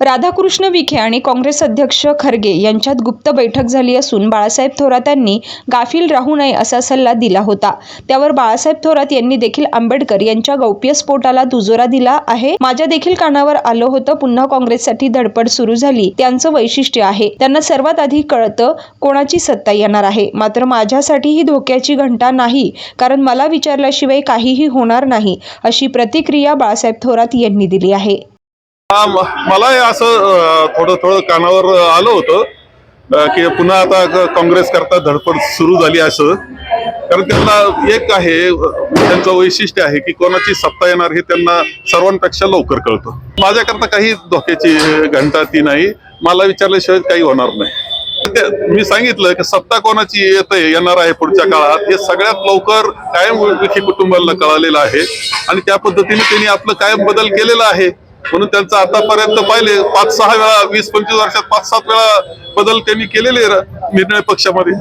Radhakrishna Vikhe आणि काँग्रेस अध्यक्ष खरगे यांच्यात गुप्त बैठक झाली असून बाळासाहेब थोरात यांनी गाफील राहू नये असा सल्ला दिला होता. त्यावर बाळासाहेब थोरात यांनी देखील आंबेडकर यांच्या गौप्यस्फोटाला दुजोरा दिला आहे. माझ्या देखील कानावर आलं होतं. पुन्हा काँग्रेससाठी धडपड सुरू झाली. त्यांचं वैशिष्ट्य आहे. त्यांना सर्वात आधी कळतं कोणाची सत्ता येणार आहे. मात्र माझ्यासाठी ही धोक्याची घंटा नाही. कारण मला विचारल्याशिवाय काहीही होणार नाही अशी प्रतिक्रिया बाळासाहेब थोरात यांनी दिली आहे. हा मलाही असं थोडं थोडं कानावर आलं होतं की पुन्हा आता काँग्रेस करता धडपड सुरू झाली असं. कारण त्यांना एक आहे त्यांचं वैशिष्ट्य आहे की कोणाची सत्ता येणार हे त्यांना सर्वांपेक्षा लवकर कळतं. माझ्याकरता काही धोक्याची घंटा ती नाही. मला विचारल्याशिवाय काही होणार नाही. मी सांगितलं की सत्ता कोणाची येत येणार आहे पुढच्या काळात हे सगळ्यात लवकर कायम विखे कुटुंबाला कळालेलं आहे. आणि त्या पद्धतीने त्यांनी आपलं कायम बदल केलेला आहे. म्हणून त्यांचं आतापर्यंत पाहिले पाच सहा वेळा वीस पंचवीस वर्षात पाच सात वेळा बदल त्यांनी केलेले निर्णय पक्षामध्ये.